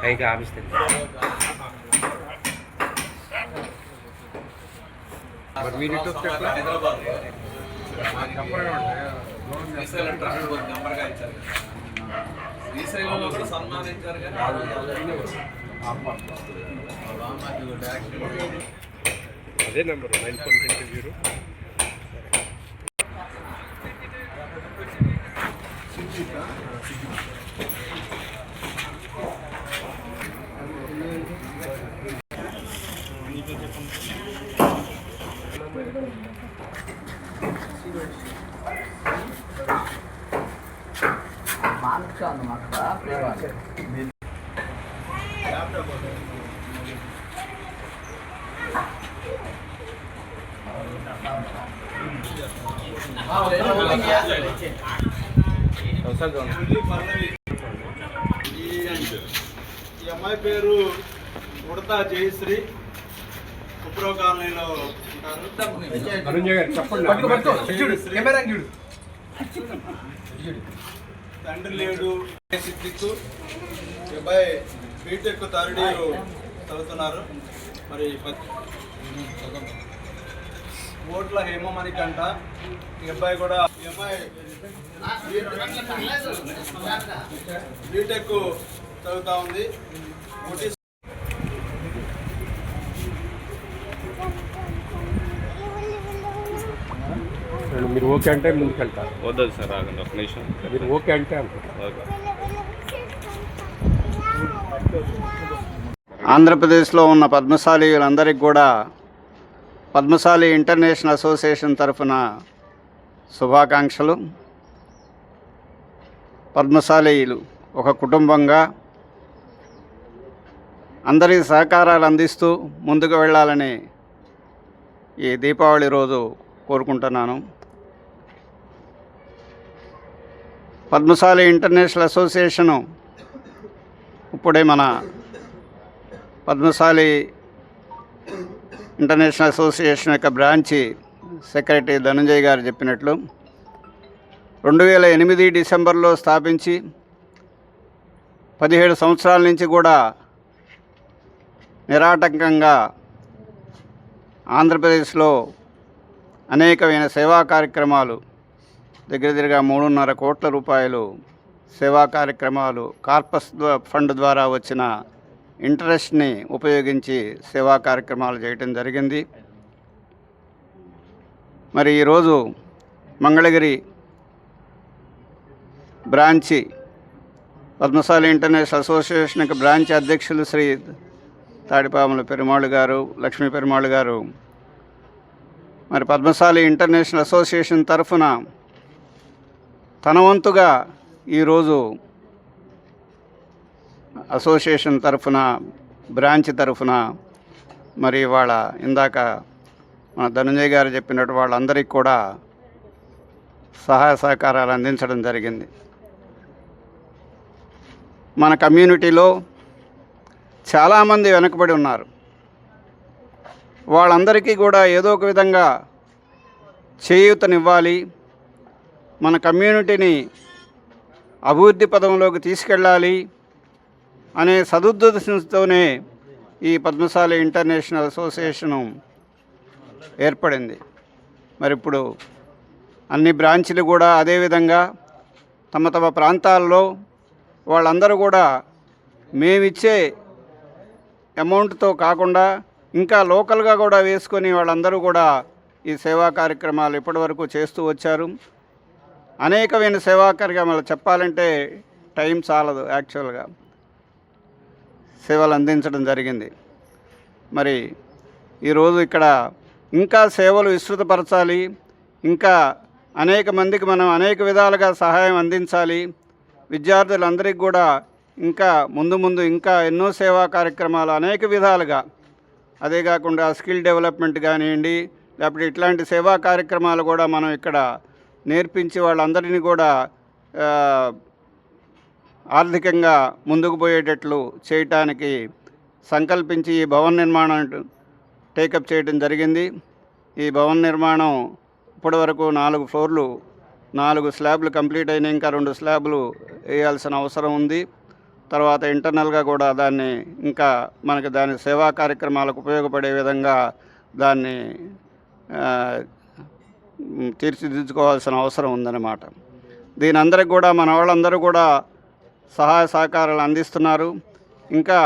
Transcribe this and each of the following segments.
పైకి ఆపిస్తుంది మరి మీరు ఇటు వస్తే ఎట్లా? హైదరాబాద్ శ్రీశైలం ట్రాఫిక్ పోలీస్ నెంబర్గా ఇచ్చారు శ్రీశైలంలో కూడా సన్మానించారు కానీ అదే number nine four nine zero ఈ అమ్మాయి పేరు ఉడతా జయశ్రీ. కుప్రో కాలనీలో ఉంటారు. చెప్పండి. తండ్రి లేడు. సిద్దిక్కు అబ్బాయి బీటెక్ థర్డ్ ఇయర్ చదువుతున్నారు. మరి ఓట్ల హేమమణికి కంట ఈ అబ్బాయి కూడా ఈ అబ్బాయి బీటెక్ చదువుతా ఉంది నోటీస్ మీరు ఓకే అంటే ముందుకు వెళ్తారు వద్దదు సార్ ఆగండి ఒక నిమిషం. మీరు ఓకే అంటే ఆంధ్రప్రదేశ్లో ఉన్న పద్మశాలీలందరికీ కూడా పద్మశాలి ఇంటర్నేషనల్ అసోసియేషన్ తరఫున శుభాకాంక్షలు. పద్మశాలీలు ఒక కుటుంబంగా అందరి సహకారాలు అందిస్తూ ముందుకు వెళ్ళాలని ఈ దీపావళి రోజు కోరుకుంటున్నాను. పద్మశాలి ఇంటర్నేషనల్ అసోసియేషను ఇప్పుడే మన పద్మశాలి ఇంటర్నేషనల్ అసోసియేషన్ యొక్క బ్రాంచి సెక్రటరీ ధనంజయ్ గారు చెప్పినట్లు రెండు వేల ఎనిమిది డిసెంబర్లో స్థాపించి పదిహేడు సంవత్సరాల నుంచి కూడా నిరాటంకంగా ఆంధ్రప్రదేశ్లో అనేకమైన సేవా కార్యక్రమాలు దగ్గర దగ్గరగా మూడున్నర కోట్ల రూపాయలు సేవా కార్యక్రమాలు కార్పస్ ఫండ్ ద్వారా వచ్చిన ఇంట్రెస్ట్ని ఉపయోగించి సేవా కార్యక్రమాలు చేయటం జరిగింది. మరి ఈరోజు Mangalagiri branch Padmashali international association యొక్క బ్రాంచ్ అధ్యక్షులు శ్రీ తాడిపాముల పెరుమాళ్ళు గారు లక్ష్మీ పెరుమాళ్ళు గారు. మరి పద్మశాలి ఇంటర్నేషనల్ అసోసియేషన్ తరఫున తన వంతుగా ఈరోజు అసోసియేషన్ తరఫున బ్రాంచ్ తరఫున మరి వాళ్ళ ఇందాక మన ధనంజయ్ గారు చెప్పినట్టు వాళ్ళందరికీ కూడా సహాయ సహకారాలు అందించడం జరిగింది. మన కమ్యూనిటీలో చాలామంది వెనుకబడి ఉన్నారు. వాళ్ళందరికీ కూడా ఏదో ఒక విధంగా చేయూతనివ్వాలి. మన కమ్యూనిటీని అభివృద్ధి పదంలోకి తీసుకెళ్ళాలి అనే సదుద్దేశంతోనే ఈ పద్మశాలి ఇంటర్నేషనల్ అసోసియేషను ఏర్పడింది. మరి ఇప్పుడు అన్ని బ్రాంచీలు కూడా అదేవిధంగా తమ తమ ప్రాంతాల్లో వాళ్ళందరూ కూడా మేమిచ్చే అమౌంట్తో కాకుండా ఇంకా లోకల్గా కూడా వేసుకొని వాళ్ళందరూ కూడా ఈ సేవా కార్యక్రమాలు ఇప్పటివరకు చేస్తూ వచ్చారు. అనేకమైన సేవా కార్యక్రమాలు చెప్పాలంటే టైం చాలదు యాక్చువల్గా. సేవలు అందించడం జరిగింది. మరి ఈరోజు ఇక్కడ ఇంకా సేవలు విస్తృతపరచాలి. ఇంకా అనేక మందికి మనం అనేక విధాలుగా సహాయం అందించాలి. విద్యార్థులందరికీ కూడా ఇంకా ముందు ముందు ఇంకా ఎన్నో సేవా కార్యక్రమాలు అనేక విధాలుగా. అదే కాకుండా స్కిల్ డెవలప్మెంట్ కానివ్వండి లేకపోతే ఇట్లాంటి సేవా కార్యక్రమాలు కూడా మనం ఇక్కడ నేర్పించి వాళ్ళందరినీ కూడా ఆర్థికంగా ముందుకు పోయేటట్లు చేయటానికి సంకల్పించి ఈ భవన నిర్మాణం టేకప్ చేయడం జరిగింది. ఈ భవన నిర్మాణం ఇప్పటివరకు నాలుగు ఫ్లోర్లు నాలుగు స్లాబ్లు కంప్లీట్ అయిన ఇంకా రెండు స్లాబ్లు వేయాల్సిన అవసరం ఉంది. తర్వాత ఇంటర్నల్గా కూడా దాన్ని ఇంకా మనకి దాని సేవా కార్యక్రమాలకు ఉపయోగపడే విధంగా దాన్ని తీర్చిదిద్దుకోవాల్సిన అవసరం ఉందన్నమాట. దీని అందరికి కూడా మన వాళ్ళందరూ కూడా సహాయ సహకారాలు అందిస్తున్నారు. ఇంకా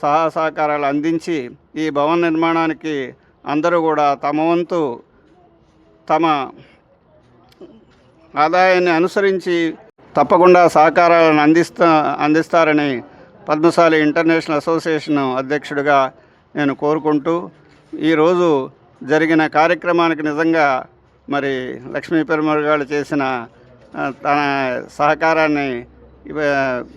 సహాయ సహకారాలు అందించి ఈ భవన నిర్మాణానికి అందరూ కూడా తమ వంతు తమ ఆదాయాన్ని అనుసరించి తప్పకుండా సహకారాలను అందిస్తా అందిస్తారని పద్మశాలి ఇంటర్నేషనల్ అసోసియేషన్ అధ్యక్షుడిగా నేను కోరుకుంటూ ఈరోజు జరిగిన కార్యక్రమానికి నిజంగా మరి లక్ష్మీ పెరుమాళ్ గారు చేసిన తన సహకారాన్ని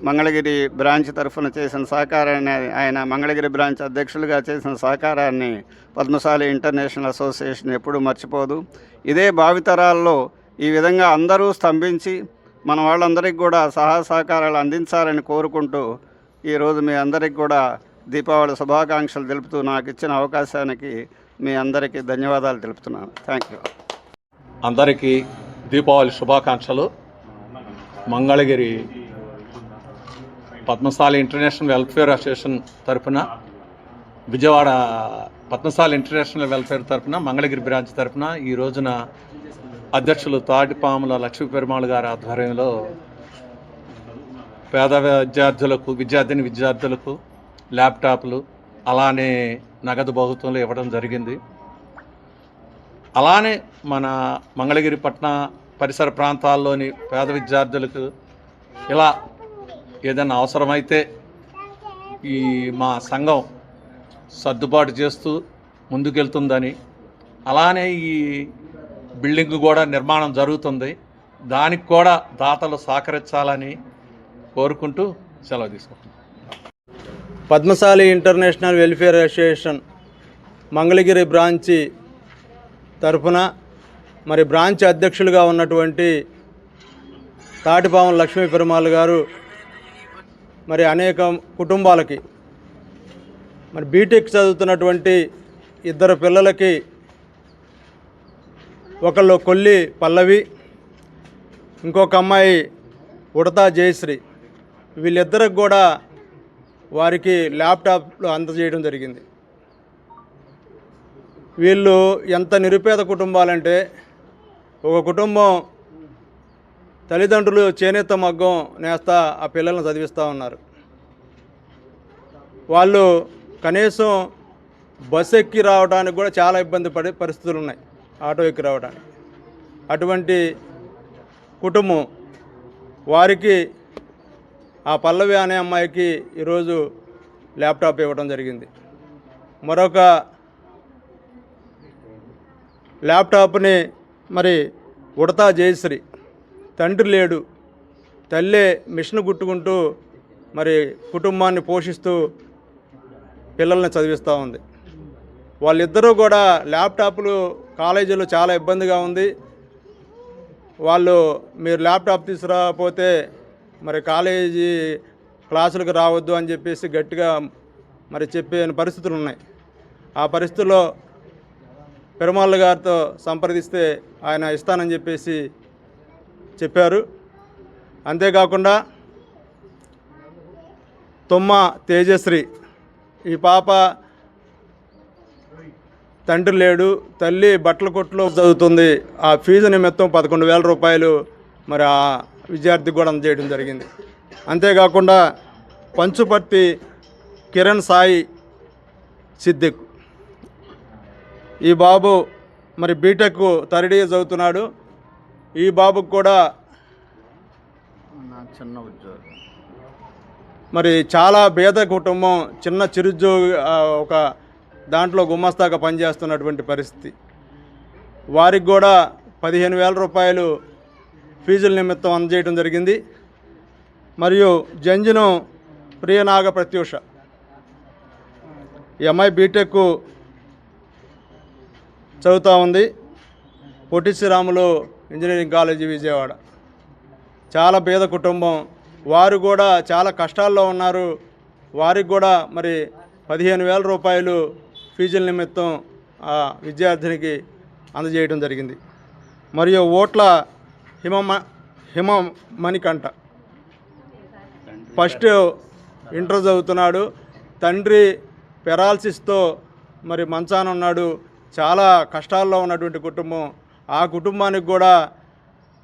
మంగళగిరి బ్రాంచ్ తరఫున చేసిన సహకారాన్ని ఆయన మంగళగిరి బ్రాంచ్ అధ్యక్షులుగా చేసిన సహకారాన్ని పద్మశాలి ఇంటర్నేషనల్ అసోసియేషన్ ఎప్పుడూ మర్చిపోదు. ఇదే భావితరాల్లో ఈ విధంగా అందరూ స్తంభించి మన వాళ్ళందరికీ కూడా సహాయ సహకారాలు అందించాలని కోరుకుంటూ ఈరోజు మీ అందరికి కూడా దీపావళి శుభాకాంక్షలు తెలుపుతూ నాకు ఇచ్చిన అవకాశానికి మీ అందరికీ ధన్యవాదాలు తెలుపుతున్నాను. థ్యాంక్ యూ అందరికీ దీపావళి శుభాకాంక్షలు. Mangalagiri Padmashali international welfare association తరఫున విజయవాడ పద్మశాలి ఇంటర్నేషనల్ వెల్ఫేర్ తరఫున మంగళగిరి బ్రాంచ్ తరఫున ఈ రోజున అధ్యక్షులు తాటిపాముల లక్ష్మీ పెరుమాళ్ గారి ఆధ్వర్యంలో పేద విద్యార్థులకు విద్యార్థిని విద్యార్థులకు ల్యాప్టాప్లు అలానే నగదు బహుత్వంలో ఇవ్వడం జరిగింది. అలానే మన మంగళగిరి పట్న పరిసర ప్రాంతాల్లోని పేద విద్యార్థులకు ఇలా ఏదైనా అవసరమైతే ఈ మా సంఘం సర్దుబాటు చేస్తూ ముందుకెళ్తుందని అలానే ఈ బిల్డింగ్ కూడా నిర్మాణం జరుగుతుంది. దానికి కూడా దాతలు సహకరించాలని కోరుకుంటూ సెలవు తీసుకుంటున్నాం. Padmashali international welfare association Mangalagiri branch తరఫున మరి బ్రాంచ్ అధ్యక్షులుగా ఉన్నటువంటి తాటిపావం లక్ష్మీ పెరుమాళ్ గారు మరి అనేక కుటుంబాలకి మరి బీటెక్ చదువుతున్నటువంటి ఇద్దరు పిల్లలకి ఒకళ్ళు కొల్లి పల్లవి ఇంకొక అమ్మాయి ఉడతా జయశ్రీ. వీళ్ళిద్దరికి కూడా వారికి ల్యాప్టాప్లు అందజేయడం జరిగింది. వీళ్ళు ఎంత నిరుపేద కుటుంబాలంటే ఒక కుటుంబం తల్లిదండ్రులు చేనేత మగ్గం నేస్తా ఆ పిల్లల్ని చదివిస్తూ ఉన్నారు. వాళ్ళు కనీసం బస్సు ఎక్కి రావడానికి కూడా చాలా ఇబ్బంది పడే పరిస్థితులు ఉన్నాయి ఆటో ఎక్కి రావడానికి. అటువంటి కుటుంబం వారికి ఆ పల్లవి అనే అమ్మాయికి ఈరోజు ల్యాప్టాప్ ఇవ్వడం జరిగింది. మరొక ల్యాప్టాప్ని మరి ఉడతా జయశ్రీ. తండ్రి లేడు. తల్లే మిషన్ కుట్టుకుంటూ మరి కుటుంబాన్ని పోషిస్తూ పిల్లల్ని చదివిస్తూ ఉంది. వాళ్ళిద్దరూ కూడా ల్యాప్టాప్లు కాలేజీలో చాలా ఇబ్బందిగా ఉంది. వాళ్ళు మీరు ల్యాప్టాప్ తీసుకురాకపోతే మరి కాలేజీ క్లాసులకు రావద్దు అని చెప్పేసి గట్టిగా మరి చెప్పే పరిస్థితులు ఉన్నాయి. ఆ పరిస్థితుల్లో పెరుమాళ్ళు గారితో సంప్రదిస్తే ఆయన ఇస్తానని చెప్పేసి చెప్పారు. అంతేకాకుండా తుమ్మ తేజశ్రీ ఈ పాప తండ్రి లేడు తల్లి బట్టల కొట్లో చదువుతుంది ఆ ఫీజు నిమిత్తం పదకొండు వేల రూపాయలు మరి ఆ విద్యార్థికి కూడా అందజేయడం జరిగింది. అంతేకాకుండా పంచుపర్తి కిరణ్ సాయి సిద్దిక్ ఈ బాబు మరి బీటెక్ థర్డ్ ఇయర్ చదువుతున్నాడు. ఈ బాబుకు కూడా చిన్న ఉద్యోగం. మరి చాలా పేద కుటుంబం చిన్న చిరుద్యోగి ఒక దాంట్లో గుమస్తాగా పనిచేస్తున్నటువంటి పరిస్థితి. వారికి కూడా పదిహేను వేల రూపాయలు ఫీజుల నిమిత్తం అందజేయడం జరిగింది. మరియు జంజనం ప్రియనాగ ప్రత్యూష. ఈ అమ్మాయి బీటెక్ చదువుతూ ఉంది. Potti Sriramulu engineering college Vijayawada. చాలా పేద కుటుంబం. వారు కూడా చాలా కష్టాల్లో ఉన్నారు. వారికి కూడా మరి పదిహేను వేల రూపాయలు ఫీజుల నిమిత్తం ఆ విద్యార్థినికి అందజేయడం జరిగింది. మరియు ఓట్ల హిమమ హిమ మణికంఠ ఫస్ట్ ఇంటర్ చదువుతున్నాడు. తండ్రి పెరాలసిస్తో మరి మంచాన ఉన్నాడు. చాలా కష్టాల్లో ఉన్నటువంటి కుటుంబం. ఆ కుటుంబానికి కూడా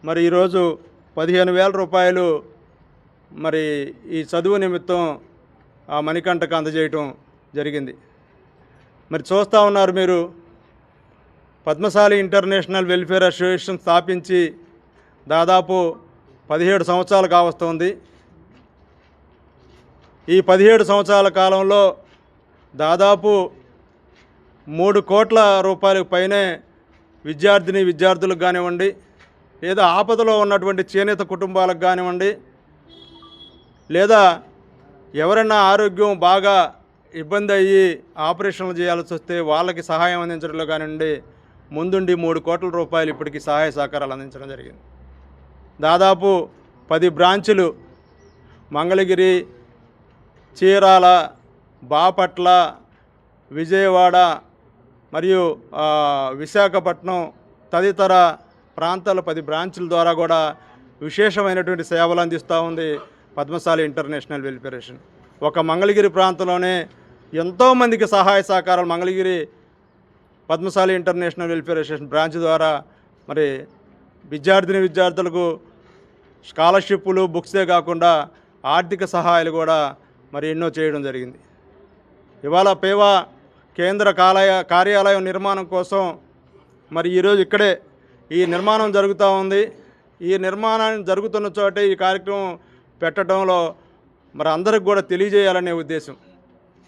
మరి ఈరోజు పదిహేను వేల రూపాయలు మరి ఈ చదువు నిమిత్తం ఆ మణికంఠకు అందజేయటం జరిగింది. మరి చూస్తూ ఉన్నారు మీరు పద్మశాలి ఇంటర్నేషనల్ వెల్ఫేర్ అసోసియేషన్ స్థాపించి దాదాపు పదిహేడు సంవత్సరాలు కావస్తుంది. ఈ పదిహేడు సంవత్సరాల కాలంలో దాదాపు మూడు కోట్ల రూపాయలకు పైనే విద్యార్థిని విద్యార్థులకు కానివ్వండి లేదా ఆపదలో ఉన్నటువంటి చేనేత కుటుంబాలకు కానివ్వండి లేదా ఎవరైనా ఆరోగ్యం బాగా ఇబ్బంది అయ్యి ఆపరేషన్లు చేయాల్సి వస్తే వాళ్ళకి సహాయం అందించడంలో కానివ్వండి ముందుండి మూడు కోట్ల రూపాయలు ఇప్పటికి సహాయ సహకారాలు అందించడం జరిగింది. దాదాపు పది బ్రాంచులు మంగళగిరి చీరాల బాపట్ల విజయవాడ మరియు విశాఖపట్నం తదితర ప్రాంతాల పది బ్రాంచుల ద్వారా కూడా విశేషమైనటువంటి సేవలు అందిస్తూ ఉంది పద్మశాలి ఇంటర్నేషనల్ వెల్ఫేరేషన్ ఒక మంగళగిరి ప్రాంతంలోనే ఎంతోమందికి సహాయ సహకారాలు Mangalagiri Padmashali international welfare branch ద్వారా మరి విద్యార్థిని విద్యార్థులకు స్కాలర్షిప్లు బుక్సే కాకుండా ఆర్థిక సహాయాలు కూడా మరి ఎన్నో చేయడం జరిగింది. ఇవాళ పేవా కేంద్ర కాలయ కార్యాలయం నిర్మాణం కోసం మరి ఈరోజు ఇక్కడే ఈ నిర్మాణం జరుగుతూ ఉంది. ఈ నిర్మాణం జరుగుతున్న చోటే ఈ కార్యక్రమం పెట్టడంలో మరి అందరికి కూడా తెలియజేయాలనే ఉద్దేశం.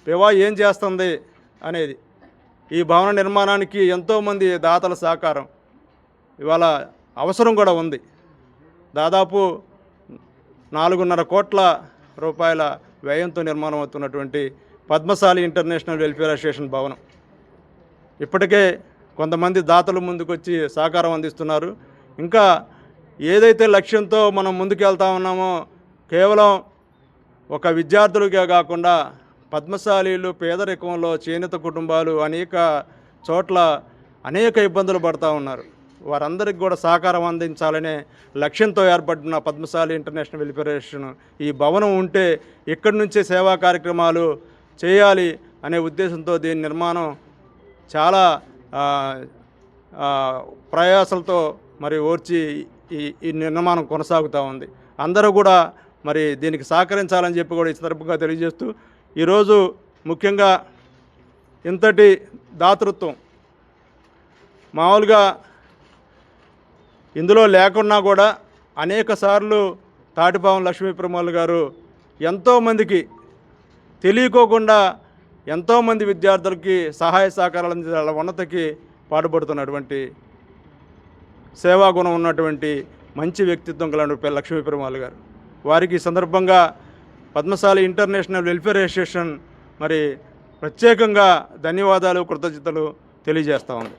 పివా ఏం చేస్తుంది అనేది. ఈ భవన నిర్మాణానికి ఎంతోమంది దాతల సహకారం. ఇవాళ అవసరం కూడా ఉంది. దాదాపు నాలుగున్నర కోట్ల రూపాయల వ్యయంతో నిర్మాణం అవుతున్నటువంటి పద్మశాలి ఇంటర్నేషనల్ వెల్ఫేర్ అసోసియేషన్ భవనం. ఇప్పటికే కొంతమంది దాతలు ముందుకొచ్చి సహకారం అందిస్తున్నారు. ఇంకా ఏదైతే లక్ష్యంతో మనం ముందుకెళ్తా ఉన్నామో కేవలం ఒక విద్యార్థులుగా కాకుండా పద్మశాలీలు పేదరికంలో చేనేత కుటుంబాలు అనేక చోట్ల అనేక ఇబ్బందులు పడుతూ ఉన్నారు. వారందరికి కూడా సహకారం అందించాలనే లక్ష్యంతో ఏర్పడిన పద్మశాలి ఇంటర్నేషనల్ వెల్ఫేరేషన్ ఈ భవనం ఉంటే ఇక్కడి నుంచే సేవా కార్యక్రమాలు చేయాలి అనే ఉద్దేశంతో దీని నిర్మాణం చాలా ప్రయాసలతో మరి ఓర్చి ఈ ఈ నిర్మాణం కొనసాగుతూ ఉంది. అందరూ కూడా మరి దీనికి సహకరించాలని చెప్పి కూడా ఈ సందర్భంగా తెలియజేస్తూ ఈరోజు ముఖ్యంగా ఇంతటి దాతృత్వం మామూలుగా ఇందులో లేకున్నా కూడా అనేక సార్లు తాటిపావం లక్ష్మీ ప్రమోల్ గారు ఎంతోమందికి తెలియకోకుండా ఎంతోమంది విద్యార్థులకి సహాయ సహకారాలు అందించాల ఉన్నతకి పాటుపడుతున్నటువంటి సేవాగుణం ఉన్నటువంటి మంచి వ్యక్తిత్వం కలిగిన లక్ష్మీ పెరుమాల్ గారు. వారికి సందర్భంగా పద్మశాలి ఇంటర్నేషనల్ వెల్ఫేర్ అసోసియేషన్ మరి ప్రత్యేకంగా ధన్యవాదాలు కృతజ్ఞతలు తెలియజేస్తా ఉంది